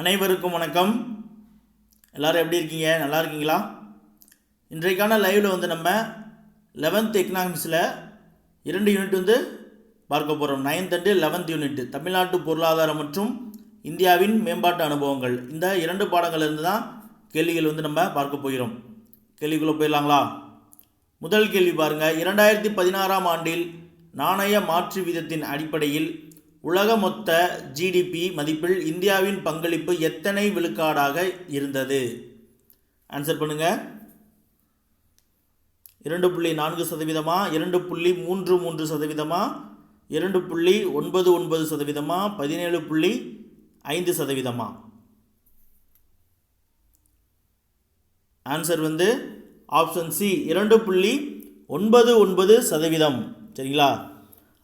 அனைவருக்கும் வணக்கம். எல்லாரும் எப்படி இருக்கீங்க? நல்லா இருக்கீங்களா? இன்றைக்கான லைவில் வந்து நம்ம லெவன்த் எக்கனாமிக்ஸில் இரண்டு யூனிட் வந்து பார்க்க போகிறோம் நைன்த் அண்டு லெவன்த் யூனிட் தமிழ்நாட்டு பொருளாதாரம் மற்றும் இந்தியாவின் மேம்பாட்டு அனுபவங்கள். இந்த இரண்டு பாடங்கள்லேருந்து தான் கேள்விகள் வந்து நம்ம பார்க்க போகிறோம். கேள்விக்குள்ளே போயிடலாங்களா? முதல் கேள்வி பாருங்கள் இரண்டாயிரத்தி பதினாறாம் ஆண்டில் நாணய மாற்று வீதத்தின் அடிப்படையில் உலக மொத்த ஜிடிபி மதிப்பில் இந்தியாவின் பங்களிப்பு எத்தனை விழுக்காடாக இருந்தது? ஆன்சர் பண்ணுங்க. இரண்டு புள்ளி நான்கு சதவீதமா? இரண்டு புள்ளி மூன்று மூன்று சதவீதமா? இரண்டு புள்ளி ஒன்பது ஒன்பது சதவீதமா? பதினேழு புள்ளி ஐந்து சதவீதமா? ஆன்சர் வந்து ஆப்ஷன் சி இரண்டு புள்ளி ஒன்பது ஒன்பது சதவீதம். சரிங்களா?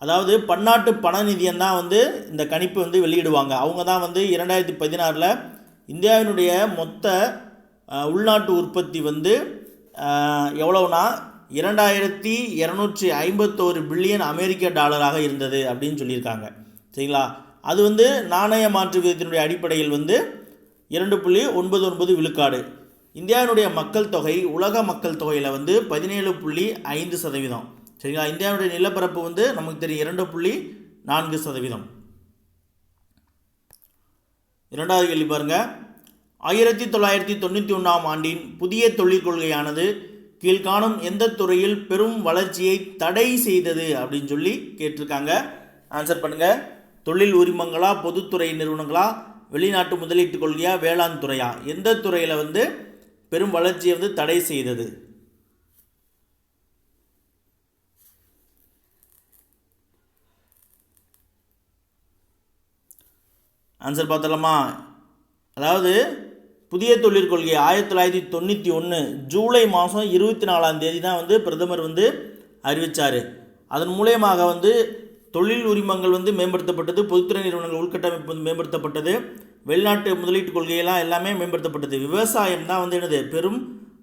அதாவது பன்னாட்டு பண நிதியம் தான் வந்து இந்த கணிப்பு வந்து வெளியிடுவாங்க. அவங்க தான் வந்து இரண்டாயிரத்தி பதினாறில் இந்தியாவினுடைய மொத்த உள்நாட்டு உற்பத்தி வந்து எவ்வளோனா இரண்டாயிரத்தி இரநூற்றி ஐம்பத்தோரு பில்லியன் அமெரிக்க டாலராக இருந்தது அப்படின்னு சொல்லியிருக்காங்க. சரிங்களா? அது வந்து நாணய மாற்று விதத்தினுடைய அடிப்படையில் வந்து இரண்டு புள்ளி ஒன்பது ஒன்பது விழுக்காடு. இந்தியாவினுடைய மக்கள் தொகை உலக மக்கள் தொகையில் வந்து பதினேழு புள்ளி ஐந்து சதவீதம். சரிங்களா? இந்தியாவுடைய நிலப்பரப்பு வந்து நமக்கு தெரியும் இரண்டு புள்ளி நான்கு சதவீதம். இரண்டாவது கேள்வி பாருங்க. ஆயிரத்தி தொள்ளாயிரத்தி தொண்ணூற்றி ஒன்றாம் ஆண்டின் புதிய தொழில் கொள்கையானது கீழ்காணும் எந்த துறையில் பெரும் வளர்ச்சியை தடை செய்தது அப்படின்னு சொல்லி கேட்டிருக்காங்க. ஆன்சர் பண்ணுங்கள் தொழில் உரிமங்களா பொதுத்துறை நிறுவனங்களா வெளிநாட்டு முதலீட்டு கொள்கையா வேளாண் துறையா? எந்த துறையில் வந்து பெரும் வளர்ச்சியை வந்து தடை செய்தது? ஆன்சர் பார்த்தலாமா அதாவது புதிய தொழில் கொள்கை ஆயிரத்தி தொள்ளாயிரத்தி தொண்ணூற்றி ஒன்று ஜூலை மாதம் இருபத்தி நாலாம் தேதி தான் வந்து பிரதமர் வந்து அறிவித்தார் அதன் மூலயமாக வந்து தொழில் உரிமங்கள் வந்து மேம்படுத்தப்பட்டது பொதுத்துறை நிறுவனங்கள் உள்கட்டமைப்பு வந்து மேம்படுத்தப்பட்டது வெளிநாட்டு முதலீட்டு கொள்கையெல்லாம் எல்லாமே மேம்படுத்தப்பட்டது. விவசாயம் தான் வந்து என்னது? பெரும்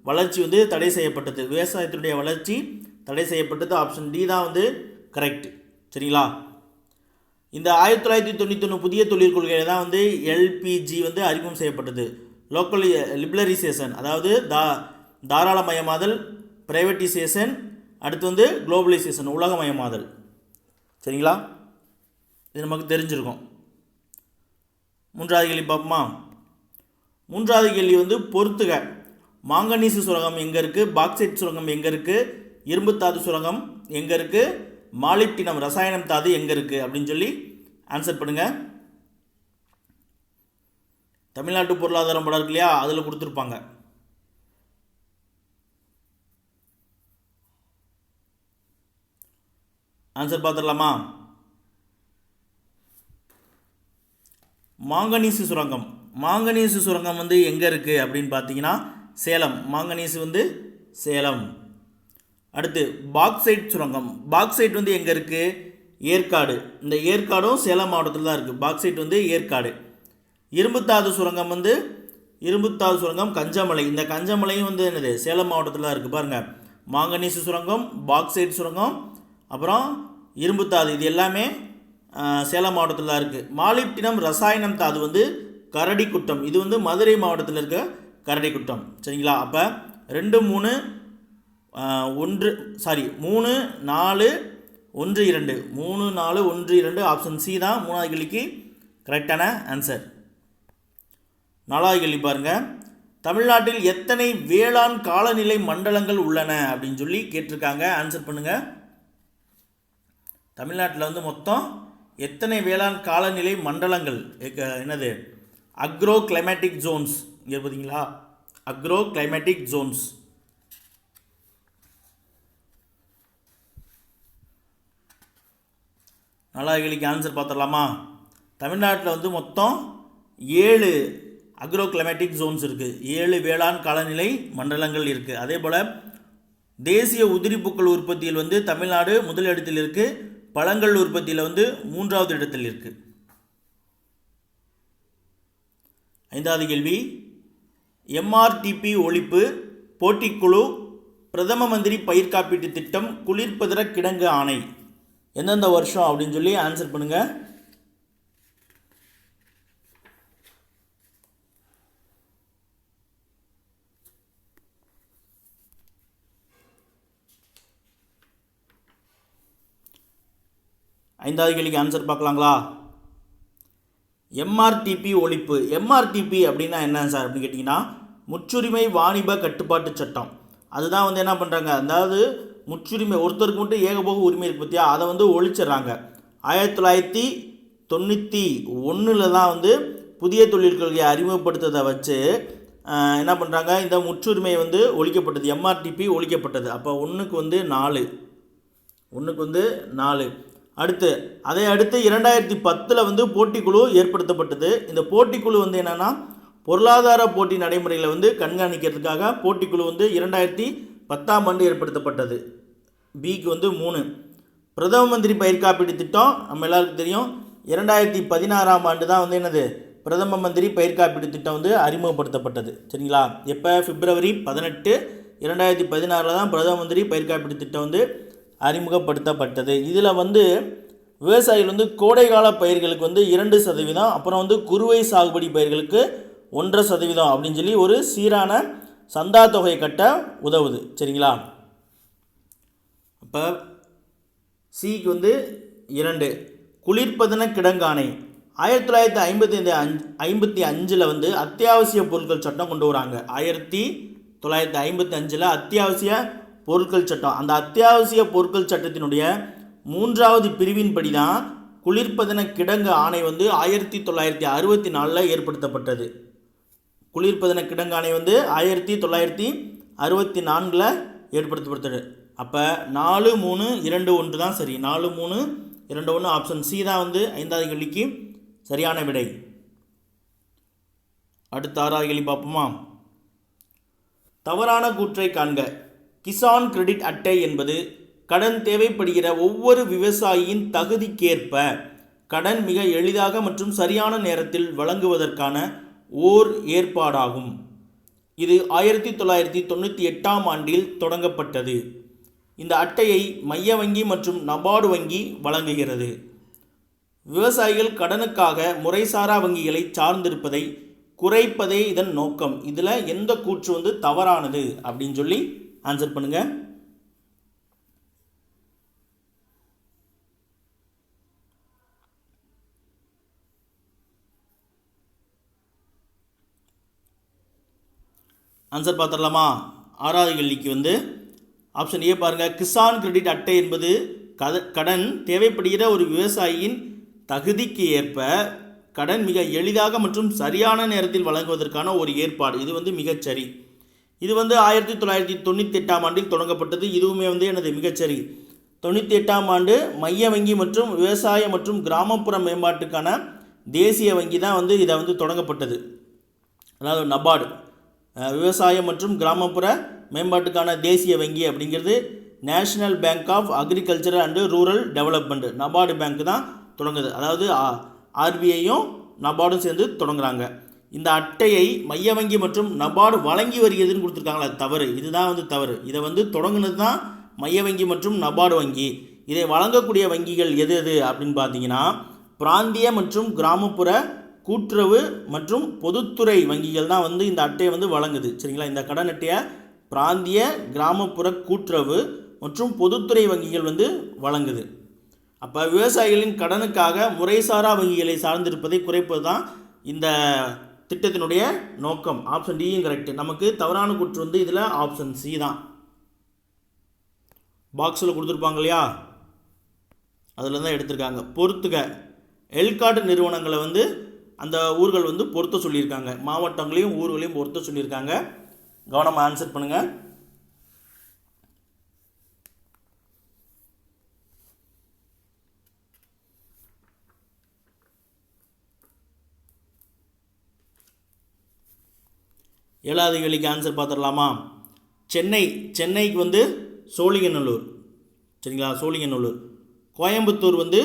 வளர்ச்சி வந்து தடை செய்யப்பட்டது. விவசாயத்தினுடைய வளர்ச்சி தடை செய்யப்பட்டது. ஆப்ஷன் டி தான் வந்து கரெக்ட் சரிங்களா? இந்த ஆயிரத்தி தொள்ளாயிரத்தி தொண்ணூற்றி ஒன்று புதிய தொழில் கொள்கையில் தான் வந்து எல்பிஜி வந்து அறிமுகம் செய்யப்பட்டது. லோக்கல் லிபரலைசேஷன் அதாவது தா தாராளமயமாதல் பிரைவேட்டிசேஷன் அடுத்து வந்து குளோபலைசேஷன் உலகமயமாதல். சரிங்களா? இது நமக்கு தெரிஞ்சிருக்கும். மூன்றாவது கேள்வி பார்ப்போமா? மூன்றாவது கேள்வி வந்து பொறுத்துக. மாங்கனீசு சுரங்கம் எங்கே இருக்குது பாக்சைட் சுரங்கம் எங்கே இருக்குது இரும்புத்தாது சுரங்கம் எங்கே இருக்குது மாலிப்டினம் ரசாயனம் தாது எங்கே இருக்குது அப்படின்னு சொல்லி ஆன்சர் பண்ணுங்கள் தமிழ்நாட்டு பொருளாதாரம் படம் இருக்கு இல்லையா? அதில் கொடுத்துருப்பாங்க. ஆன்சர் பார்த்துடலாமா மாங்கனீசு சுரங்கம். மாங்கனீசு சுரங்கம் வந்து எங்கே இருக்குது அப்படின்னு பார்த்தீங்கன்னா சேலம். மாங்கனீசு வந்து சேலம். அடுத்து பாக்சைட் சுரங்கம். பாக்சைட் வந்து எங்கே இருக்குது ஏற்காடு. இந்த ஏற்காடும் சேலம் மாவட்டத்தில் தான் இருக்குது பாக்சைட் வந்து ஏற்காடு. இரும்புத்தாது சுரங்கம் வந்து இரும்புத்தாது சுரங்கம் கஞ்சமலை. இந்த கஞ்சமலையும் வந்து என்னது? சேலம் மாவட்டத்தில் தான் இருக்குது பாருங்கள் மாங்கனீசு சுரங்கம் பாக்சைட் சுரங்கம் அப்புறம் இரும்புத்தாது. இது எல்லாமே சேலம் மாவட்டத்தில் தான் இருக்குது மாலிப்டினம் ரசாயனம் தாது வந்து கரடிக்குட்டம். இது வந்து மதுரை மாவட்டத்தில் இருக்க கரடிக்குட்டம். சரிங்களா? அப்போ ரெண்டு மூணு ஒன்று சாரி மூணு நாலு ஒன்று இரண்டு. மூணு நாலு ஒன்று இரண்டு ஆப்ஷன் சி தான் மூணாவது கேள்விக்கு கரெக்டான ஆன்சர் நாலாவது கேள்வி பாருங்க. தமிழ்நாட்டில் எத்தனை வேளாண் காலநிலை மண்டலங்கள் உள்ளன அப்படின்னு சொல்லி கேட்டிருக்காங்க. ஆன்சர் பண்ணுங்கள் தமிழ்நாட்டில் வந்து மொத்தம் எத்தனை வேளாண் காலநிலை மண்டலங்கள்? என்னது? அக்ரோ கிளைமேட்டிக் ஜோன்ஸ் இங்கே பார்த்தீங்களா அக்ரோ கிளைமேட்டிக் ஜோன்ஸ் நல்லா கேள்விக்கு ஆன்சர் பார்த்துடலாமா? தமிழ்நாட்டில் வந்து மொத்தம் ஏழு அக்ரோ கிளைமேட்டிக் ஜோன்ஸ் இருக்குது ஏழு வேளாண் காலநிலை மண்டலங்கள் இருக்குது அதே போல் தேசிய உதிரிப்பூக்கள் உற்பத்தியில் வந்து தமிழ்நாடு முதல் இடத்தில் இருக்குது பழங்கள் உற்பத்தியில் வந்து மூன்றாவது இடத்தில் இருக்குது ஐந்தாவது கேள்வி. எம்ஆர்டிபி ஒழிப்பு போட்டிக்குழு பிரதம மந்திரி பயிர் காப்பீட்டு திட்டம் குளிர்பதர கிடங்கு ஆணை. எந்தெந்த வருஷம் அப்படின்னு சொல்லி ஆன்சர் பண்ணுங்க. ஐந்தாவது கேள்விக்கு ஆன்சர் பார்க்கலாங்களா? எம்ஆர்டிபி ஒழிப்பு. எம்ஆர்டிபி அப்படின்னா என்ன சார் அப்படின்னு கேட்டிங்கன்னா முச்சுரிமை வாணிப கட்டுப்பாட்டு சட்டம். அதுதான் வந்து என்ன பண்ணுறாங்க அதாவது முற்றுரிமை ஒருத்தருக்கு மட்டும் ஏகபோக உரிமை இருக்குது பற்றியா அதை வந்து ஒழிச்சிடுறாங்க. ஆயிரத்தி தொள்ளாயிரத்தி தொண்ணூற்றி ஒன்றில் தான் வந்து புதிய தொழில் கொள்கையை அறிமுகப்படுத்ததை வச்சு என்ன பண்ணுறாங்க இந்த முற்றுரிமை வந்து ஒழிக்கப்பட்டது. எம்ஆர்டிபி ஒழிக்கப்பட்டது. அப்போ ஒன்றுக்கு வந்து நாலு. ஒன்றுக்கு வந்து நாலு. அடுத்து அதை அடுத்து இரண்டாயிரத்தி பத்தில் வந்து போட்டிக்குழு ஏற்படுத்தப்பட்டது. இந்த போட்டிக்குழு வந்து என்னென்னா பொருளாதார போட்டி நடைமுறைகளை வந்து கண்காணிக்கிறதுக்காக போட்டிக்குழு வந்து இரண்டாயிரத்தி பத்தாம் ஆண்டு ஏற்படுத்தப்பட்டது. பிக்கு வந்து மூணு. பிரதம மந்திரி பயிர் காப்பீடு திட்டம் நம்ம எல்லாருக்கும் தெரியும். இரண்டாயிரத்தி பதினாறாம் ஆண்டு தான் வந்து என்னது? பிரதம மந்திரி பயிர் காப்பீடு திட்டம் வந்து அறிமுகப்படுத்தப்பட்டது. சரிங்களா? எப்போ? பிப்ரவரி பதினெட்டு இரண்டாயிரத்தி பதினாறில் தான் பிரதம மந்திரி பயிர் காப்பீடு திட்டம் வந்து அறிமுகப்படுத்தப்பட்டது. இதில் வந்து விவசாயிகள் வந்து கோடைக்கால பயிர்களுக்கு வந்து இரண்டு சதவீதம் அப்புறம் வந்து குறுவை சாகுபடி பயிர்களுக்கு ஒன்றரை சதவீதம் அப்படின்னு சொல்லி ஒரு சீரான சந்தா தொகையை கட்ட உதவுது. சரிங்களா? அப்போ சிக்கு வந்து இரண்டு. குளிர்பதன கிடங்கானை. ஆயிரத்தி தொள்ளாயிரத்தி ஐம்பத்தி ஐந்து அஞ்சு ஐம்பத்தி அஞ்சில் வந்து அத்தியாவசிய பொருட்கள் சட்டம் கொண்டு வராங்க. ஆயிரத்தி தொள்ளாயிரத்தி ஐம்பத்தி அஞ்சில் அத்தியாவசிய பொருட்கள் சட்டம். அந்த அத்தியாவசிய பொருட்கள் சட்டத்தினுடைய மூன்றாவது பிரிவின்படி தான் குளிர்பதன கிடங்கு ஆணை வந்து ஆயிரத்தி தொள்ளாயிரத்தி அறுபத்தி நாலில் ஏற்படுத்தப்பட்டது. குளிர்பதன கிடங்கானை வந்து ஆயிரத்தி தொள்ளாயிரத்தி அறுபத்தி நான்கில் ஏற்படுத்தப்பட்டது. அப்போ நாலு மூணு இரண்டு ஒன்று தான் சரி. நாலு மூணு இரண்டு ஒன்று ஆப்ஷன் சி தான் வந்து ஐந்தாவது கேள்விக்கு சரியான விடை. அடுத்த ஆறாவது கேள்வி பார்ப்போமா? தவறான கூற்றை காண்க. கிசான் கிரெடிட் அட்டை என்பது கடன் தேவைப்படுகிற ஒவ்வொரு விவசாயியின் தகுதிக்கேற்ப கடன் மிக எளிதாக மற்றும் சரியான நேரத்தில் வழங்குவதற்கான ஓர் ஏற்பாடாகும். இது ஆயிரத்தி தொள்ளாயிரத்தி தொண்ணூற்றி எட்டாம் ஆண்டில் தொடங்கப்பட்டது. இந்த அட்டையை மைய வங்கி மற்றும் நபார்டு வங்கி வழங்குகிறது. விவசாயிகள் கடனுக்காக முறைசாரா வங்கிகளை சார்ந்திருப்பதை குறைப்பதே இதன் நோக்கம். இதில் எந்த கூற்று வந்து தவறானது அப்படின்னு சொல்லி ஆன்சர் பண்ணுங்கள் ஆன்சர் பார்த்துடலாமா? ஆறாவது கேள்விக்கு வந்து ஆப்ஷன் ஏ பாருங்கள் கிசான் கிரெடிட் அட்டை என்பது கத கடன் தேவைப்படுகிற ஒரு விவசாயியின் தகுதிக்கு ஏற்ப கடன் மிக எளிதாக மற்றும் சரியான நேரத்தில் வழங்குவதற்கான ஒரு ஏற்பாடு. இது வந்து மிகச்சரி. இது வந்து ஆயிரத்தி தொள்ளாயிரத்தி தொண்ணூற்றி எட்டாம் ஆண்டில் தொடங்கப்பட்டது. இதுவுமே வந்து எனது மிகச்சரி. தொண்ணூற்றி எட்டாம் ஆண்டு மைய வங்கி மற்றும் விவசாய மற்றும் கிராமப்புற மேம்பாட்டுக்கான தேசிய வங்கி தான் வந்து இதை வந்து தொடங்கப்பட்டது. அதாவது நபார்டு. விவசாயம் மற்றும் கிராமப்புற மேம்பாட்டுக்கான தேசிய வங்கி அப்படிங்கிறது National Bank of Agriculture and Rural Development NABARD Bank தான் தொடங்குது. அதாவது ஆர்பிஐயும் நபார்டும் சேர்ந்து தொடங்குறாங்க. இந்த அட்டையை மைய வங்கி மற்றும் நபார்டு வழங்கி வருகிறதுன்னு கொடுத்துருக்காங்களா தவறு. இதுதான் வந்து தவறு. இதை வந்து தொடங்குனது தான் மைய வங்கி மற்றும் நபார்டு வங்கி. இதை வழங்கக்கூடிய வங்கிகள் எது எது அப்படின்னு பார்த்தீங்கன்னா பிராந்திய மற்றும் கிராமப்புற கூட்டுறவு மற்றும் பொதுத்துறை வங்கிகள் தான் வந்து இந்த அட்டையை வந்து வழங்குது. சரிங்களா? இந்த கடன் அட்டையை பிராந்திய கிராமப்புற கூட்டுறவு மற்றும் பொதுத்துறை வங்கிகள் வந்து வழங்குது. அப்போ விவசாயிகளின் கடனுக்காக முறைசாரா வங்கிகளை சார்ந்திருப்பதை குறைப்பது தான் இந்த திட்டத்தினுடைய நோக்கம். ஆப்ஷன் டியும் கரெக்ட் நமக்கு தவறான கூற்று வந்து இதில் ஆப்ஷன் சி தான். பாக்ஸில் கொடுத்துருப்பாங்க இல்லையா? அதில் தான் எடுத்திருக்காங்க. பொறுத்துக. எல்காட் நிறுவனங்களை வந்து அந்த ஊர்கள் வந்து பொருத்த சொல்லியிருக்காங்க. மாவட்டங்களையும் ஊர்களையும் பொருத்த சொல்லியிருக்காங்க. கவனமாக ஆன்சர் பண்ணுங்கள் ஏழாவது கேள்விக்கு ஆன்சர் பார்த்துடலாமா? சென்னை சென்னைக்கு வந்து சோழிங்கநல்லூர். சரிங்களா? சோழிங்கநல்லூர். கோயம்புத்தூர் வந்து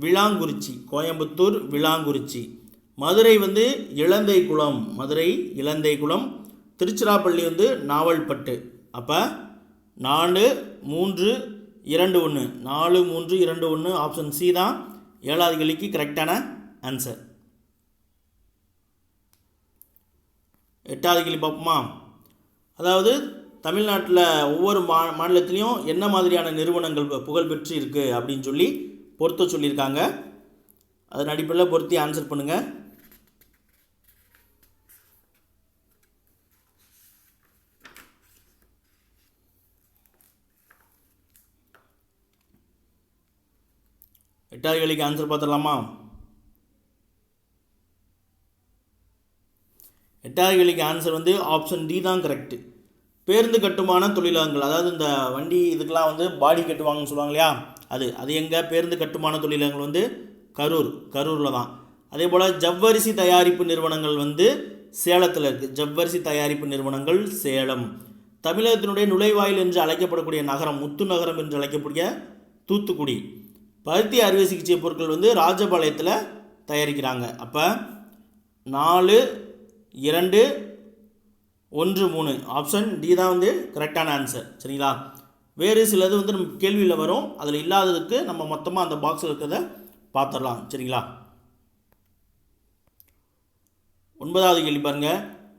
விளாங்குறிச்சி. கோயம்புத்தூர் விளாங்குறிச்சி. மதுரை வந்து இளந்தைக்குளம் மதுரை இளந்தைக்குளம் திருச்சிராப்பள்ளி வந்து நாவல்பட்டு. அப்போ நாலு மூன்று இரண்டு ஒன்று நாலு மூன்று இரண்டு ஒன்று ஆப்ஷன் சி தான் ஏழாவது கேள்விக்கு கரெக்டான ஆன்சர் எட்டாவது கேள்வி பார்ப்போமா? அதாவது தமிழ்நாட்டில் ஒவ்வொரு மா மாநிலத்திலையும் என்ன மாதிரியான நிறுவனங்கள் பு- இருக்குது அப்படின்னு சொல்லி பொருத்த சொல்லியிருக்காங்க. அதன் அடிப்படையில் பொருத்தி ஆன்சர் பண்ணுங்கள் எட்டாவது கேள்விக்கு ஆன்சர் பார்த்துடலாமா? எட்டாவது கேள்விக்கு ஆன்சர் வந்து ஆப்ஷன் டி தான் கரெக்டு பேருந்து கட்டுமான தொழிலகங்கள் அதாவது இந்த வண்டி இதுக்கெலாம் வந்து பாடி கட்டுவாங்கன்னு சொல்லுவாங்க இல்லையா? அது அது எங்கே? பேருந்து கட்டுமான தொழிலகங்கள் வந்து கரூர் கரூரில் தான். அதே போல் ஜவ்வரிசி தயாரிப்பு நிறுவனங்கள் வந்து சேலத்தில் இருக்குது ஜவ்வரிசி தயாரிப்பு நிறுவனங்கள் சேலம். தமிழகத்தினுடைய நுழைவாயில் என்று அழைக்கப்படக்கூடிய நகரம் முத்து நகரம் என்று அழைக்கக்கூடிய தூத்துக்குடி. பருத்தி அறுவை சிகிச்சை பொருட்கள் வந்து ராஜபாளையத்தில் தயாரிக்கிறாங்க. அப்போ நாலு இரண்டு ஒன்று மூணு. ஆப்ஷன் டி தான் வந்து கரெக்டான ஆன்சர் சரிங்களா? வேறு சிலது வந்து நம்ம கேள்வியில் வரும். அதில் இல்லாததுக்கு நம்ம மொத்தமாக அந்த பாக்ஸில் இருக்கிறத பார்த்துடலாம் சரிங்களா? ஒன்பதாவது கேள்வி பாருங்க.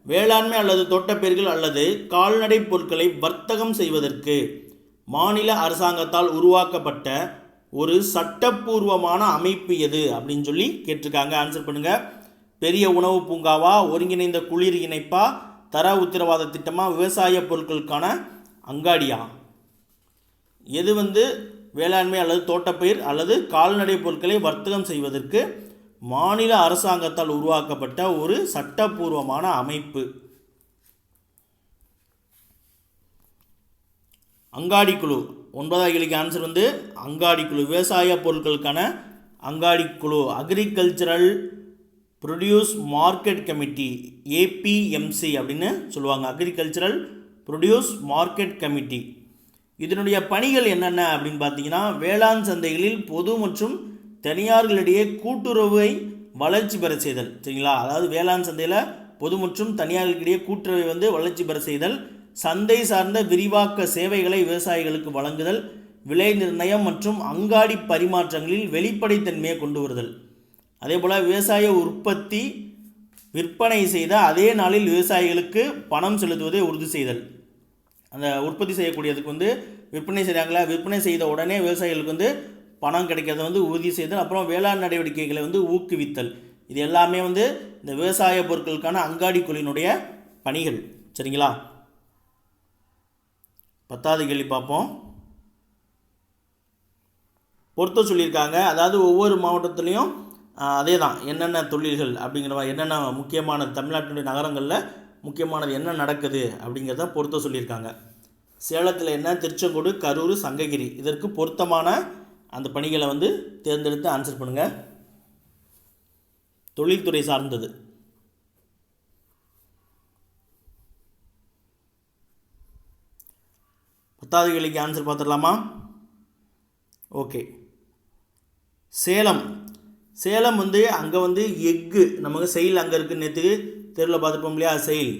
வேளாண்மை அல்லது தோட்டப்பயிர்கள் அல்லது கால்நடை பொருட்களை வர்த்தகம் செய்வதற்கு மாநில அரசாங்கத்தால் உருவாக்கப்பட்ட ஒரு சட்டப்பூர்வமான அமைப்பு எது அப்படின்னு சொல்லி கேட்டிருக்காங்க. ஆன்சர் பண்ணுங்க. பெரிய உணவு பூங்காவா ஒருங்கிணைந்த குளிர் இணைப்பா தர உத்தரவாத திட்டமா விவசாய பொருட்களுக்கான அங்காடியா? எது வந்து வேளாண்மை அல்லது தோட்டப்பயிர் அல்லது கால்நடை பொருட்களை வர்த்தகம் செய்வதற்கு மாநில அரசாங்கத்தால் உருவாக்கப்பட்ட ஒரு சட்டப்பூர்வமான அமைப்பு? அங்காடி குழு. ஒன்பதாவது கேள்விக்கு ஆன்சர் வந்து அங்காடி குழு விவசாய பொருட்களுக்கான அங்காடி குழு agricultural produce market committee APMC அப்படின்னு சொல்லுவாங்க. அக்ரிகல்ச்சரல் ப்ரொடியூஸ் மார்க்கெட் கமிட்டி இதனுடைய பணிகள் என்னென்ன அப்படின்னு பார்த்தீங்கன்னா வேளாண் சந்தைகளில் பொது மற்றும் தனியார்களிடையே கூட்டுறவை வளர்ச்சி பெற செய்தல் சரிங்களா? அதாவது வேளாண் சந்தையில் பொது மற்றும் தனியார்களிடையே கூட்டுறவை வந்து வளர்ச்சி பெற செய்தல் சந்தை சார்ந்த விரிவாக்க சேவைகளை விவசாயிகளுக்கு வழங்குதல் விலை நிர்ணயம் மற்றும் அங்காடி பரிமாற்றங்களில் வெளிப்படைத்தன்மையை கொண்டு வருதல். அதே போல் விவசாய உற்பத்தி விற்பனை செய்த அதே நாளில் விவசாயிகளுக்கு பணம் செலுத்துவதை உறுதி செய்தல். அந்த உற்பத்தி செய்யக்கூடியதுக்கு வந்து விற்பனை செய்கிறாங்களா விற்பனை செய்த உடனே விவசாயிகளுக்கு வந்து பணம் கிடைக்கிறத வந்து உறுதி செய்தல் அப்புறம் வேளாண் நடவடிக்கைகளை வந்து ஊக்குவித்தல். இது எல்லாமே வந்து இந்த விவசாய பொருட்களுக்கான அங்காடி குழுவினுடைய பணிகள். சரிங்களா? பத்தாவது கேள்வி பார்ப்போம். பொறுத்த சொல்லியிருக்காங்க. அதாவது ஒவ்வொரு மாவட்டத்துலேயும் அதே தான் என்னென்ன தொழில்கள் அப்படிங்கிற என்னென்ன முக்கியமான தமிழ்நாட்டினுடைய நகரங்களில் முக்கியமானது என்ன நடக்குது அப்படிங்கிறத பொருத்த சொல்லியிருக்காங்க. சேலத்தில் என்ன? திருச்செங்கோடு கரூர் சங்ககிரி. இதற்கு பொருத்தமான அந்த பணிகளை வந்து தேர்ந்தெடுத்து ஆன்சர் பண்ணுங்கள் தொழில்துறை சார்ந்தது. பத்தாவது கேள்விக்கு ஆன்சர் பார்த்துடலாமா? ஓகே சேலம். சேலம் வந்து அங்கே வந்து எக்கு நமக்கு செயல் அங்கே இருக்குது நேற்று தெருவில் பார்த்துப்போம் இல்லையா செயல்.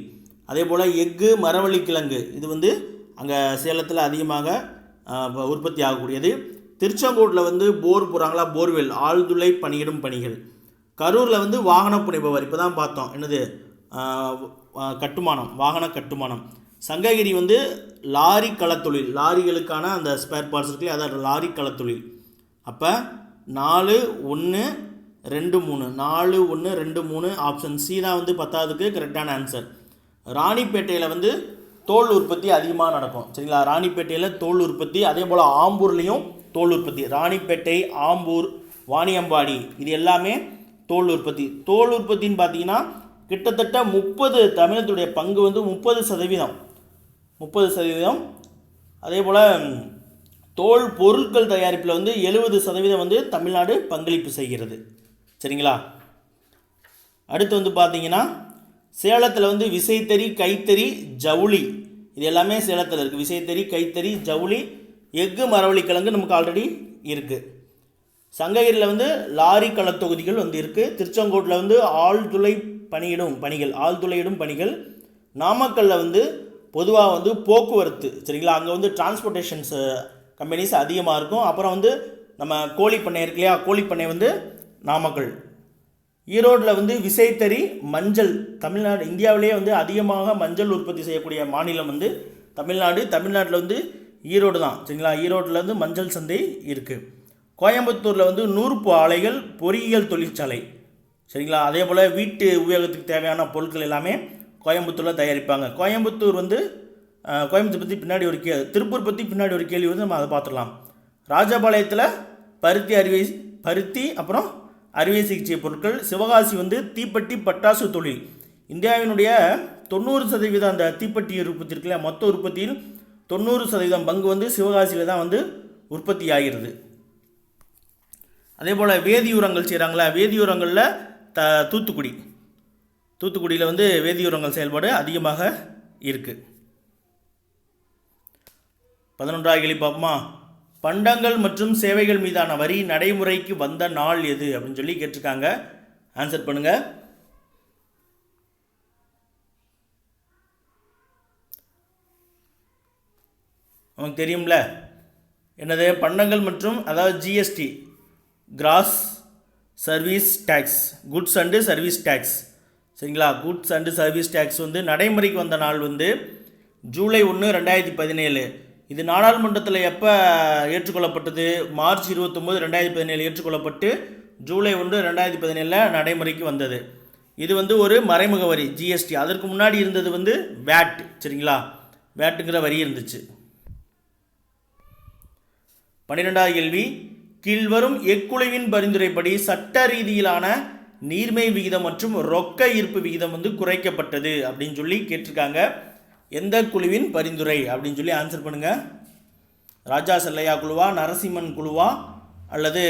அதே போல் எக்கு மரவள்ளிக்கிழங்கு இது வந்து அங்கே சேலத்தில் அதிகமாக உற்பத்தி ஆகக்கூடியது. திருச்செங்கோட்டில் வந்து போர் போகிறாங்களா போர்வெல் ஆழ்துளை பணியிடும் பணிகள். கரூரில் வந்து வாகன புனைபவர் இப்போ தான் பார்த்தோம் என்னது? கட்டுமானம் வாகன கட்டுமானம். சங்ககிரி வந்து லாரி களத்தொழில் லாரிகளுக்கான அந்த ஸ்பேர் பார்ட்ஸ் இருக்குல்ல அதான் லாரி களத்தொழில். அப்போ நாலு ஒன்று ரெண்டு மூணு. நாலு ஒன்று ரெண்டு மூணு ஆப்ஷன் சி தான் வந்து பத்தாவதுக்கு கரெக்டான ஆன்சர் ராணிப்பேட்டையில் வந்து தோல் உற்பத்தி அதிகமாக நடக்கும். சரிங்களா? ராணிப்பேட்டையில் தோல் உற்பத்தி அதே போல் ஆம்பூர்லேயும் தோல் உற்பத்தி. ராணிப்பேட்டை ஆம்பூர் வாணியம்பாடி இது எல்லாமே தோல் உற்பத்தி. தோல் உற்பத்தின்னு பார்த்தீங்கன்னா கிட்டத்தட்ட முப்பது தமிழத்துடைய பங்கு வந்து முப்பது சதவீதம். முப்பது சதவீதம். அதே போல் தோல் பொருட்கள் தயாரிப்பில் வந்து எழுபது சதவீதம் வந்து தமிழ்நாடு பங்களிப்பு செய்கிறது. சரிங்களா? அடுத்து வந்து பார்த்தீங்கன்னா சேலத்தில் வந்து விசைத்தறி கைத்தறி ஜவுளி. இது எல்லாமே சேலத்தில் இருக்குது விசைத்தறி கைத்தறி ஜவுளி எஃகு மரவள்ளி கிழங்கு நமக்கு ஆல்ரெடி இருக்குது சங்ககிரியில் வந்து லாரி களத் தொகுதிகள் வந்து இருக்குது திருச்செங்கோட்டில் வந்து ஆழ்துளை பணியிடும் பணிகள் ஆழ்துளையிடும் பணிகள். நாமக்கல்லில் வந்து பொதுவாக வந்து போக்குவரத்து சரிங்களா? அங்கே வந்து டிரான்ஸ்போர்ட்டேஷன்ஸு கம்பெனிஸ் அதிகமாக இருக்கும். அப்புறம் வந்து நம்ம கோழிப்பண்ணை இருக்கு இல்லையா? கோழிப்பண்ணை வந்து நாமக்கல். ஈரோட்டில் வந்து விசைத்தறி மஞ்சள் தமிழ்நாடு இந்தியாவிலேயே வந்து அதிகமாக மஞ்சள் உற்பத்தி செய்யக்கூடிய மாநிலம் வந்து தமிழ்நாடு. தமிழ்நாட்டில் வந்து ஈரோடு தான் சரிங்களா? ஈரோட்டில் வந்து மஞ்சள் சந்தை இருக்குது கோயம்புத்தூரில் வந்து நூறுப்பு ஆலைகள் பொறியியல் தொழிற்சாலை சரிங்களா? அதே போல் வீட்டு உபயோகத்துக்கு தேவையான பொருட்கள் எல்லாமே கோயம்புத்தூரில் தயாரிப்பாங்க. கோயம்புத்தூர் வந்து கோயம்புத்தூர் பற்றி பின்னாடி ஒரு கே திருப்பூர் பற்றி பின்னாடி ஒரு கேள்வி வந்து நம்ம அதை பார்த்துடலாம் ராஜபாளையத்தில் பருத்தி அறுவை பருத்தி அப்புறம் அறுவை சிகிச்சை பொருட்கள் சிவகாசி வந்து தீப்பெட்டி பட்டாசு தொழில். இந்தியாவினுடைய தொண்ணூறு சதவீதம் அந்த தீப்பெட்டி உற்பத்தி இருக்குல்ல மொத்த உற்பத்தியில் தொண்ணூறு சதவீதம் பங்கு வந்து சிவகாசியில் தான் வந்து உற்பத்தி ஆகிறது. அதே போல் வேதியுரங்கள் செய்கிறாங்களா வேதியுரங்களில் த தூத்துக்குடி. தூத்துக்குடியில் வந்து வேதியுரங்கள் செயல்பாடு அதிகமாக இருக்குது பதினொன்றாவது கேள்வி பார்ப்போமா? பண்டங்கள் மற்றும் சேவைகள் மீதான வரி நடைமுறைக்கு வந்த நாள் எது? அப்படின்னு சொல்லி கேட்டிருக்காங்க. ஆன்சர் பண்ணுங்க. நமக்கு தெரியும்ல? என்னது? பண்டங்கள் மற்றும் அதாவது GST gross service tax goods and service tax சரிங்களா? கூட்ஸ் அண்டு சர்வீஸ் டேக்ஸ் வந்து நடைமுறைக்கு வந்த நாள் வந்து ஜூலை ஒன்று ரெண்டாயிரத்தி பதினேழு. இது நாடாளுமன்றத்தில் எப்போ ஏற்றுக்கொள்ளப்பட்டது? மார்ச் இருபத்தொம்போது ரெண்டாயிரத்தி பதினேழு ஏற்றுக்கொள்ளப்பட்டு ஜூலை ஒன்று ரெண்டாயிரத்தி பதினேழில் நடைமுறைக்கு வந்தது. இது வந்து ஒரு மறைமுக வரி ஜிஎஸ்டி அதற்கு முன்னாடி இருந்தது வந்து வேட் சரிங்களா? வேட்டுங்கிற வரி இருந்துச்சு. பன்னிரெண்டாவது கேள்வி கீழ்வரும் எக்குழுவின் பரிந்துரைப்படி சட்ட ரீதியிலான நீர்மை விகிதம் மற்றும் ரொக்க ஈர்ப்பு விகிதம் வந்து குறைக்கப்பட்டது அப்படின்னு சொல்லி கேட்டிருக்காங்க. எந்த குழுவின் பரிந்துரை அப்படின்னு சொல்லி ஆன்சர் பண்ணுங்க. ராஜா செல்லையா குழுவா நரசிம்மன் குழுவா அல்லது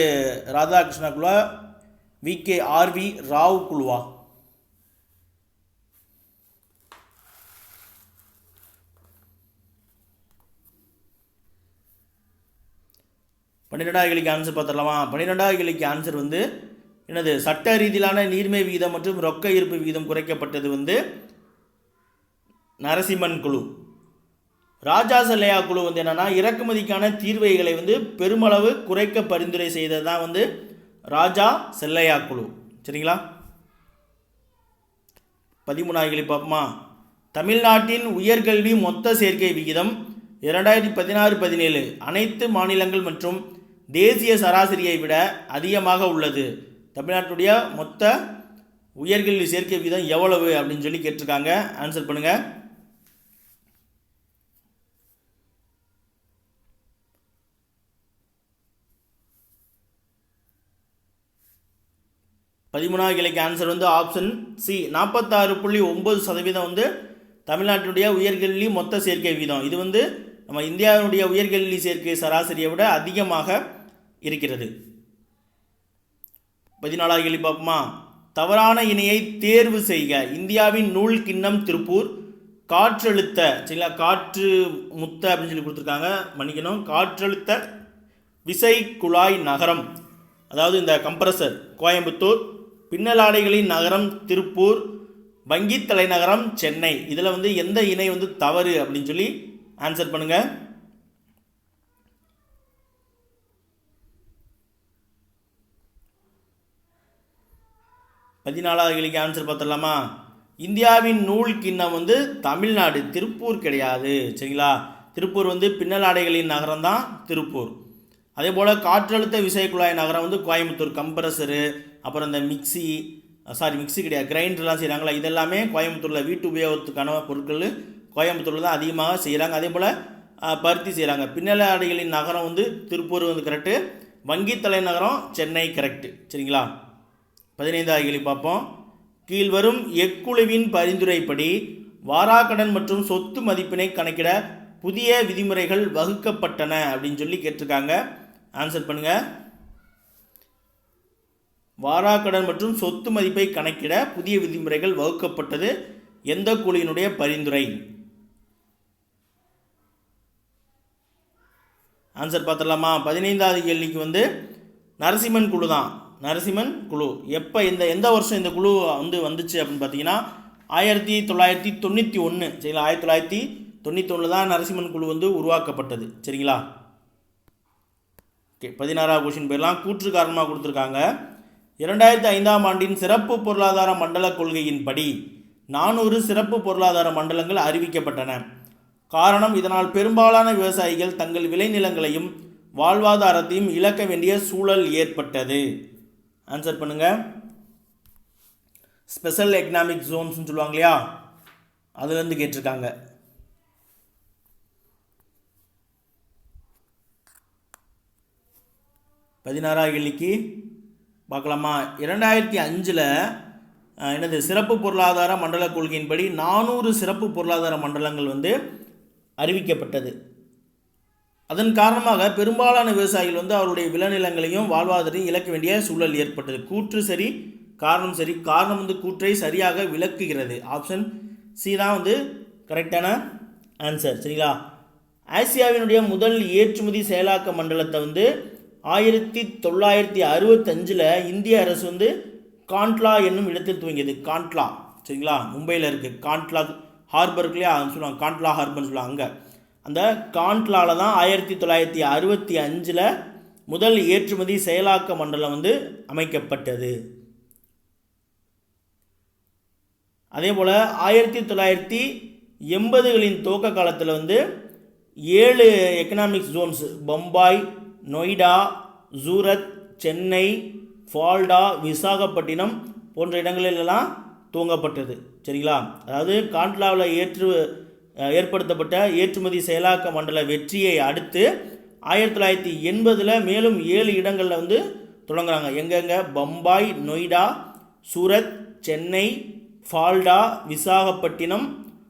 ராதாகிருஷ்ணா குழுவா வி கே ஆர்வி ராவ் குழுவா? பன்னிரெண்டாவது கேள்விக்கு ஆன்சர் பார்த்துடலாமா? பன்னிரெண்டாவது கேள்விக்கு ஆன்சர் வந்து எனது சட்ட ரீதியிலான நீர்மை விகிதம் மற்றும் ரொக்க ஈர்ப்பு விகிதம் குறைக்கப்பட்டது வந்து நரசிம்மன் குழு. ராஜா செல்லையா குழு வந்து என்னன்னா இறக்குமதிக்கான தீர்வைகளை வந்து பெருமளவு குறைக்க பரிந்துரை செய்தது தான் வந்து ராஜா செல்லையா குழு. சரிங்களா? பதிமூணாவது பார்ப்போமா? தமிழ்நாட்டின் உயர்கல்வி மொத்த சேர்க்கை விகிதம் இரண்டாயிரத்தி பதினாறு பதினேழு. அனைத்து மாநிலங்கள் மற்றும் தேசிய சராசரியை விட அதிகமாக உள்ளது. தமிழ்நாட்டுடைய மொத்த உயர்கல்வி சேர்க்கை விகிதம் எவ்வளவு அப்படின்னு சொல்லி கேட்டிருக்காங்க. ஆன்சர் பண்ணுங்கள் பதிமூணாவது கிளைக்கு ஆன்சர் வந்து ஆப்ஷன் சி நாற்பத்தாறு புள்ளி ஒம்பது சதவீதம் வந்து தமிழ்நாட்டுடைய உயர்கல்வி மொத்த சேர்க்கை வீதம் இது வந்து நம்ம இந்தியாவினுடைய உயர்கல்வி சேர்க்கை சராசரியை விட அதிகமாக இருக்கிறது. பதினாலாவது கேள்வி பார்ப்போமா? தவறான இணையை தேர்வு செய்க. இந்தியாவின் நூல் கிண்ணம் திருப்பூர். காற்றழுத்த சரிங்களா? காற்று முத்த அப்படின்னு சொல்லி கொடுத்துருக்காங்க. மன்னிக்கணும். காற்றழுத்த விசை குழாய் நகரம். அதாவது இந்த கம்ப்ரஸர் கோயம்புத்தூர். பின்னலாடைகளின் நகரம் திருப்பூர். வங்கி தலைநகரம் சென்னை. இதில் வந்து எந்த இணை வந்து தவறு அப்படின்னு சொல்லி ஆன்சர் பண்ணுங்கள் பதினாலாவது கேள்விக்கு ஆன்சர் பார்த்துடலாமா? இந்தியாவின் நூல் கிண்ணம் வந்து தமிழ்நாடு திருப்பூர் கிடையாது. சரிங்களா? திருப்பூர் வந்து பின்னலாடைகளின் நகரம் தான் திருப்பூர். அதே போல் காற்றழுத்த விசைக்குழாய் நகரம் வந்து கோயம்புத்தூர் கம்ப்ரஸரு அப்புறம் இந்த மிக்ஸி சாரி மிக்ஸி கிடையாது கிரைண்டர்லாம் செய்கிறாங்களா இதெல்லாமே கோயம்புத்தூரில் வீட்டு உபயோகத்துக்கான பொருட்கள் கோயம்புத்தூரில் தான் அதிகமாக செய்கிறாங்க அதே போல் பருத்தி செய்கிறாங்க பின்னலாடைகளின் நகரம் வந்து திருப்பூர் வந்து கரெக்டு வங்கி தலைநகரம் சென்னை கரெக்டு சரிங்களா? பதினைந்தாவது கேள்வி பார்ப்போம். கீழ்வரும் எக்குழுவின் பரிந்துரைப்படி வாராக்கடன் மற்றும் சொத்து மதிப்பினை கணக்கிட புதிய விதிமுறைகள் வகுக்கப்பட்டன அப்படின்னு சொல்லி கேட்டிருக்காங்க. ஆன்சர் பண்ணுங்க. வாராக்கடன் மற்றும் சொத்து மதிப்பை கணக்கிட புதிய விதிமுறைகள் வகுக்கப்பட்டது. எந்த குழுவினுடைய பரிந்துரை? ஆன்சர் பார்த்துடலாமா? பதினைந்தாவது கேள்விக்கு வந்து நரசிம்மன் குழு தான் நரசிம்மன் குழு. எப்போ இந்த எந்த வருஷம் இந்த குழு வந்து வந்துச்சு அப்படின்னு பார்த்தீங்கன்னா ஆயிரத்தி தொள்ளாயிரத்தி தொண்ணூற்றி ஒன்று சரிங்களா? ஆயிரத்தி தொள்ளாயிரத்தி தொண்ணூற்றி ஒன்று தான் நரசிம்மன் குழு வந்து உருவாக்கப்பட்டது. சரிங்களா? ஓகே பதினாறாவது கொஷின் போயிடலாம். கூற்று காரணமாக கொடுத்துருக்காங்க. இரண்டாயிரத்தி ஐந்தாம் ஆண்டின் சிறப்பு பொருளாதார மண்டல கொள்கையின்படி நானூறு சிறப்பு பொருளாதார மண்டலங்கள் அறிவிக்கப்பட்டன. காரணம் இதனால் பெரும்பாலான விவசாயிகள் தங்கள் விளைநிலங்களையும் வாழ்வாதாரத்தையும் இழக்க வேண்டிய சூழல் ஏற்பட்டது. ஆன்சர் பண்ணுங்க. ஸ்பெஷல் எக்கனாமிக் ஜோன்ஸ்னு சொல்லுவாங்க இல்லையா? அதுலேருந்து கேட்டிருக்காங்க. பதினாறாவது கேள்விக்கு பார்க்கலாமா? இரண்டாயிரத்தி அஞ்சில் என்னது? சிறப்பு பொருளாதார மண்டல கொள்கையின்படி நானூறு சிறப்பு பொருளாதார மண்டலங்கள் வந்து அறிவிக்கப்பட்டது. அதன் காரணமாக பெரும்பாலான விவசாயிகள் வந்து அவருடைய விளைநிலங்களையும் வாழ்வாதாரத்தையும் இழக்க வேண்டிய சூழல் ஏற்பட்டது. கூற்று சரி காரணம் சரி. காரணம் வந்து கூற்றை சரியாக விளக்குகிறது. ஆப்ஷன் சி தான் வந்து கரெக்டான ஆன்சர். சரிங்களா? ஆசியாவினுடைய முதல் ஏற்றுமதி செயலாக்க மண்டலத்தை வந்து ஆயிரத்தி தொள்ளாயிரத்தி அறுபத்தஞ்சில் இந்திய அரசு வந்து காண்ட்லா என்னும் இடத்தில் துவங்கியது. காண்ட்லா. சரிங்களா? மும்பையில் இருக்குது காண்ட்லா ஹார்பர் சொல்லுவாங்க. காண்ட்லா ஹார்பர்னு சொல்லுவாங்க அங்கே. அந்த காண்ட்லாவில் தான் ஆயிரத்தி தொள்ளாயிரத்தி அறுபத்தி அஞ்சில் முதல் ஏற்றுமதி செயலாக்க மண்டலம் வந்து அமைக்கப்பட்டது. அதே போல் ஆயிரத்தி தொள்ளாயிரத்தி எண்பதுகளின் துவக்க காலத்தில் வந்து ஏழு எக்கனாமிக் ஜோன்ஸ் பம்பாய் நொய்டா சூரத் சென்னை ஃபால்டா விசாகப்பட்டினம் போன்ற இடங்களிலெல்லாம் துவங்கப்பட்டது. சரிங்களா? அதாவது காண்ட்லாவில் ஏற்று ஏற்படுத்தப்பட்ட ஏற்றுமதி செயலாக்க மண்டல வெற்றியை அடுத்து ஆயிரத்தி தொள்ளாயிரத்தி எண்பதில் மேலும் ஏழு இடங்களில் வந்து தொடங்குறாங்க. எங்கெங்க? பம்பாய் நொய்டா சூரத் சென்னை ஃபால்டா விசாகப்பட்டினம்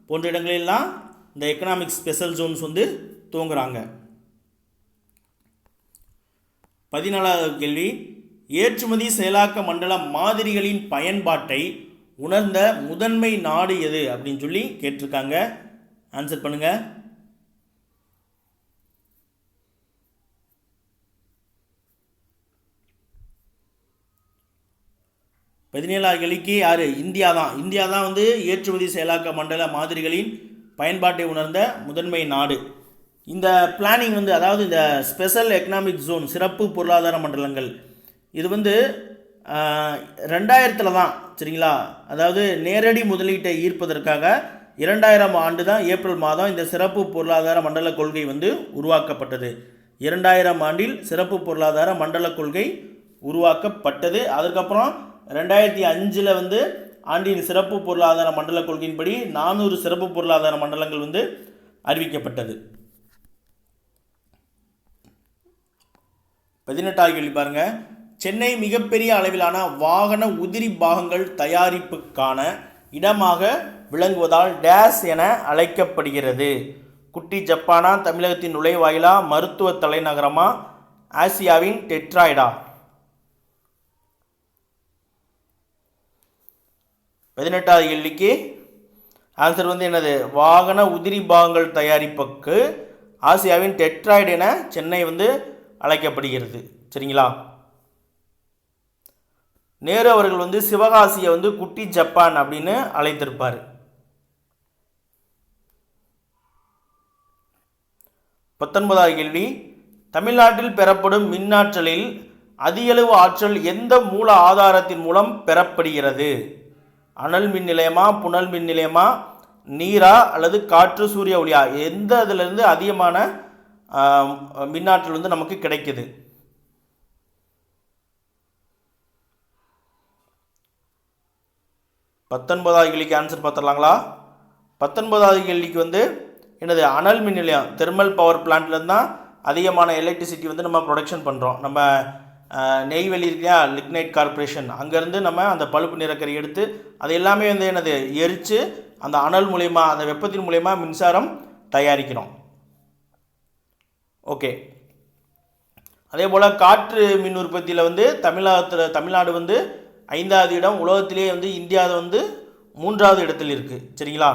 போன்ற இடங்களெல்லாம் இந்த எக்கனாமிக் ஸ்பெஷல் ஜோன்ஸ் வந்து துவங்குறாங்க. பதினாலாவது கேள்வி. ஏற்றுமதி செயலாக்க மண்டல மாதிரிகளின் பயன்பாட்டை உணர்ந்த முதன்மை நாடு எது? அப்படின்னு சொல்லி கேட்டிருக்காங்க. ஆன்சர் பண்ணுங்க. பதினேழாவது கேள்விக்கு யார்? இந்தியா தான் இந்தியா தான் வந்து ஏற்றுமதி செயலாக்க மண்டல மாதிரிகளின் பயன்பாட்டை உணர்ந்த முதன்மை நாடு. இந்த பிளானிங் வந்து அதாவது இந்த ஸ்பெஷல் எக்கனாமிக் ஜோன் சிறப்பு பொருளாதார மண்டலங்கள். இது வந்து ரெண்டாயிரத்தில் தான் சரிங்களா? அதாவது நேரடி முதலீட்டை ஈர்ப்பதற்காக இரண்டாயிரம் ஆண்டு தான் ஏப்ரல் மாதம் இந்த சிறப்பு பொருளாதார மண்டல கொள்கை வந்து உருவாக்கப்பட்டது. இரண்டாயிரம் ஆண்டில் சிறப்பு பொருளாதார மண்டல கொள்கை உருவாக்கப்பட்டது. அதுக்கப்புறம் ரெண்டாயிரத்தி அஞ்சில் வந்து ஆண்டின் சிறப்பு பொருளாதார மண்டல கொள்கையின்படி நானூறு சிறப்பு பொருளாதார மண்டலங்கள் வந்து அறிவிக்கப்பட்டது. பதினெட்டாவது கேள்வி பாருங்க. சென்னை மிகப்பெரிய அளவிலான வாகன உதிரி பாகங்கள் தயாரிப்புக்கான இடமாக விளங்குவதால் டேஸ் என அழைக்கப்படுகிறது. குட்டி ஜப்பானா தமிழகத்தின் நுழைவாயிலா மருத்துவ தலைநகரமா? ஆசியாவின் டெட்ராய்டா. பதினெட்டாவது கேள்விக்கு ஆன்சர் வந்து என்னது? வாகன உதிரி பாகங்கள் தயாரிப்புக்கு ஆசியாவின் டெட்ராய்டு என சென்னை வந்து அழைக்கப்படுகிறது. சரிங்களா? நேரு அவர்கள் வந்து சிவகாசியை வந்து குட்டி ஜப்பான் அப்படின்னு அழைத்திருப்பார். பத்தொன்பதாவது கேள்வி. தமிழ்நாட்டில் பெறப்படும் மின்னாற்றலில் அதிகளவு ஆற்றல் எந்த மூல ஆதாரத்தின் மூலம் பெறப்படுகிறது? அனல் மின் நிலையமா புனல் மின் நிலையமா நீரா அல்லது காற்று சூரிய ஒளியா? எந்த இதிலிருந்து அதிகமான மின்னாற்றல் வந்து நமக்கு கிடைக்குது? பத்தொன்பதாவது கேள்விக்கு ஆன்சர் பார்த்துடலாங்களா? பத்தொன்பதாவது கேள்விக்கு வந்து என்னது அனல் மின் நிலையம் தெர்மல் பவர் பிளான்ட்லேருந்து தான் அதிகமான எலக்ட்ரிசிட்டி வந்து நம்ம ப்ரொடக்ஷன் பண்ணுறோம் நம்ம நெய்வேலி இருக்கையா லிக்னைட் கார்ப்பரேஷன் அங்கேருந்து நம்ம அந்த பழுப்பு நிறக்கரி எடுத்து அது எல்லாமே வந்து என்னது எரித்து அந்த அனல் மூலயமா அந்த வெப்பத்தின் மூலயமா மின்சாரம் தயாரிக்கிறோம். ஓகே. அதே போல் காற்று மின் உற்பத்தியில் வந்து தமிழகத்தில் தமிழ்நாடு வந்து ஐந்தாவது இடம் உலகத்திலேயே வந்து இந்தியாவில் வந்து மூன்றாவது இடத்தில் இருக்குது சரிங்களா?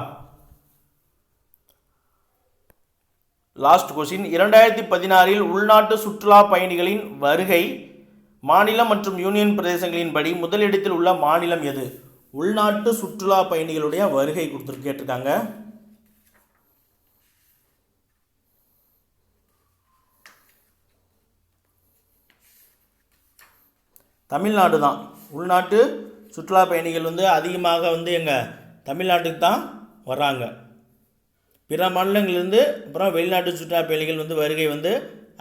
லாஸ்ட் கொஸ்டின் இரண்டாயிரத்தி பதினாறில் உள்நாட்டு சுற்றுலா பயணிகளின் வருகை மாநிலம் மற்றும் யூனியன் பிரதேசங்களின்படி முதலிடத்தில் உள்ள மாநிலம் எது? உள்நாட்டு சுற்றுலா பயணிகளுடைய வருகை கொடுத்துரு கேட்டிருக்காங்க. தமிழ்நாடு தான். உள்நாட்டு சுற்றுலா பயணிகள் வந்து அதிகமாக வந்து எங்கள் தமிழ்நாட்டுக்கு தான் வர்றாங்க. பிற மாநிலங்களிலிருந்து அப்புறம் வெளிநாட்டு சுற்றுலா பயணிகள் வந்து வருகை வந்து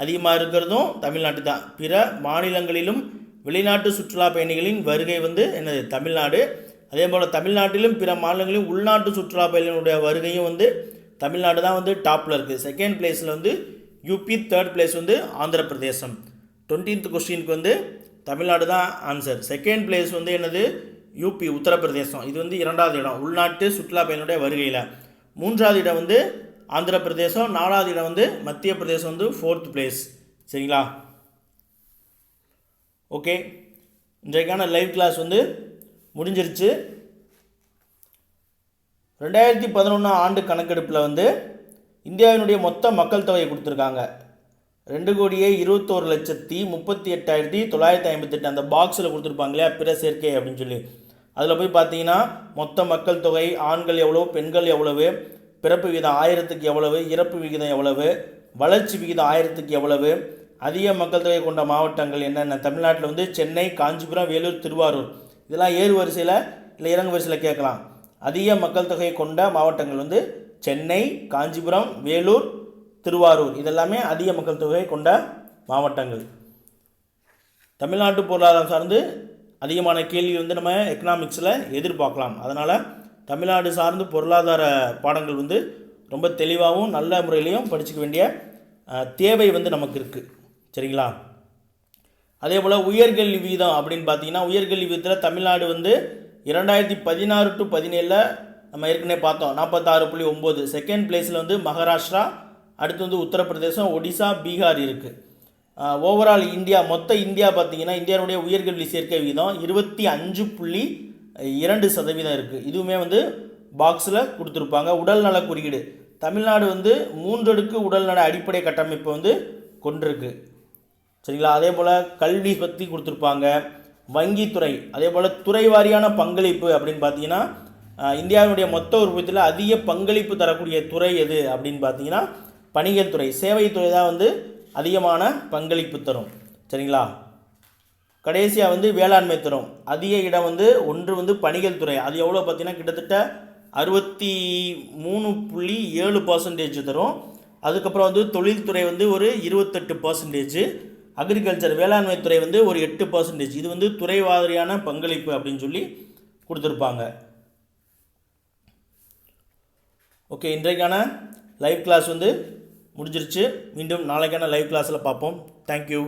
அதிகமாக இருக்கிறதும் தமிழ்நாட்டு தான். பிற மாநிலங்களிலும் வெளிநாட்டு சுற்றுலா பயணிகளின் வருகை வந்து என்னது? தமிழ்நாடு. அதே போல் தமிழ்நாட்டிலும் பிற மாநிலங்களிலும் உள்நாட்டு சுற்றுலா பயணிகளுடைய வருகையும் வந்து தமிழ்நாடு தான் வந்து டாப்பில் இருக்குது செகண்ட் பிளேஸில் வந்து யூபி தேர்ட் பிளேஸ் வந்து ஆந்திர பிரதேசம் டுவெண்ட்டீன்த் கொஸ்டினுக்கு வந்து தமிழ்நாடு தான் ஆன்சர். செகண்ட் பிளேஸ் வந்து என்னது? யூபி உத்தரப்பிரதேசம். இது வந்து இரண்டாவது இடம். உள்நாட்டு சுற்றுலா பயணியுடைய வருகையில். மூன்றாவது இடம் வந்து ஆந்திர பிரதேசம் நாலாவது இடம் வந்து மத்திய பிரதேசம் வந்து ஃபோர்த் பிளேஸ் சரிங்களா? ஓகே இன்றைக்கான லைவ் கிளாஸ் வந்து முடிஞ்சிருச்சு. ரெண்டாயிரத்தி பதினொன்று ஆண்டு கணக்கெடுப்பில் வந்து இந்தியாவினுடைய மொத்த மக்கள் தொகையை கொடுத்துருக்காங்க. ரெண்டு கோடியே இருபத்தோரு லட்சத்தி முப்பத்தி எட்டாயிரத்தி தொள்ளாயிரத்தி ஐம்பத்தெட்டு அந்த பாக்ஸில் கொடுத்துருப்பாங்க இல்லையா? பிற சேர்க்கை அப்படின்னு சொல்லி. அதில் போய் பார்த்தீங்கன்னா மொத்த மக்கள் தொகை ஆண்கள் எவ்வளவு பெண்கள் எவ்வளவு பிறப்பு விகிதம் ஆயிரத்துக்கு எவ்வளவு இறப்பு விகிதம் எவ்வளவு வளர்ச்சி விகிதம் ஆயிரத்துக்கு எவ்வளவு அதிக மக்கள் தொகை கொண்ட மாவட்டங்கள் என்னென்ன? தமிழ்நாட்டில் வந்து சென்னை காஞ்சிபுரம் வேலூர் திருவாரூர். இதெல்லாம் ஏறு வரிசையில் இல்லை இறங்கு வரிசையில் கேட்கலாம். அதிக மக்கள் தொகை கொண்ட மாவட்டங்கள் வந்து சென்னை காஞ்சிபுரம் வேலூர் திருவாரூர். இதெல்லாமே அதிக மக்கள் தொகை கொண்ட மாவட்டங்கள். தமிழ்நாட்டு பொருளாதாரம் சார்ந்து அதிகமான கேள்வி வந்து நம்ம எக்கனாமிக்ஸில் எதிர்பார்க்கலாம். அதனால் தமிழ்நாடு சார்ந்து பொருளாதார பாடங்கள் வந்து ரொம்ப தெளிவாகவும் நல்ல முறையிலையும் படிச்சுக்க வேண்டிய தேவை வந்து நமக்கு இருக்குது சரிங்களா? அதே போல் உயர்கல்வி விகிதம் அப்படின்னு பார்த்தீங்கன்னா உயர்கல்வி விகிதத்தில் தமிழ்நாடு வந்து இரண்டாயிரத்தி பதினாறு டு பதினேழில் நம்ம ஏற்கனவே பார்த்தோம். நாற்பத்தாறு புள்ளி ஒம்பது செகண்ட் பிளேஸில் வந்து மகாராஷ்டிரா அடுத்து வந்து உத்தரப்பிரதேசம் ஒடிசா பீகார் இருக்குது ஓவரால் இந்தியா மொத்த இந்தியா பார்த்தீங்கன்னா இந்தியாவுடைய உயர்கல்வி சேர்க்கை விகிதம் இருபத்தி அஞ்சு புள்ளி இரண்டு சதவீதம் இருக்குது இதுவுமே வந்து பாக்ஸில் கொடுத்துருப்பாங்க. உடல்நல குறியீடு. தமிழ்நாடு வந்து மூன்றடுக்கு உடல்நல அடிப்படை கட்டமைப்பை வந்து கொண்டிருக்கு. சரிங்களா? அதே போல் கல்வி பற்றி கொடுத்துருப்பாங்க. வங்கித்துறை. அதே போல் துறை வாரியான பங்களிப்பு அப்படின்னு பார்த்தீங்கன்னா இந்தியாவினுடைய மொத்த உற்பத்தியில் அதிக பங்களிப்பு தரக்கூடிய துறை எது அப்படின்னு பார்த்தீங்கன்னா வணிகத் துறை. சேவைத்துறை தான் வந்து அதிகமான பங்களிப்பு தரும். சரிங்களா? கடைசியாக வந்து வேளாண்மை தரும். அதிக இடம் வந்து ஒன்று வந்து பணிகள் துறை. அது எவ்வளோ பார்த்தீங்கன்னா கிட்டத்தட்ட அறுபத்தி மூணு புள்ளி ஏழு பர்சன்டேஜ் தரும். அதுக்கப்புறம் வந்து தொழில்துறை வந்து ஒரு இருபத்தெட்டு பர்சன்டேஜ் அக்ரிகல்ச்சர் வேளாண்மை துறை வந்து ஒரு எட்டு பர்சன்டேஜ் இது வந்து துறை வாரியான பங்களிப்பு அப்படின்னு சொல்லி கொடுத்துருப்பாங்க. ஓகே இன்றைக்கான லைவ் கிளாஸ் வந்து முடிஞ்சிருச்சு. மீண்டும் நாளைக்கான லைவ் கிளாஸில் பார்ப்போம். தேங்க்யூ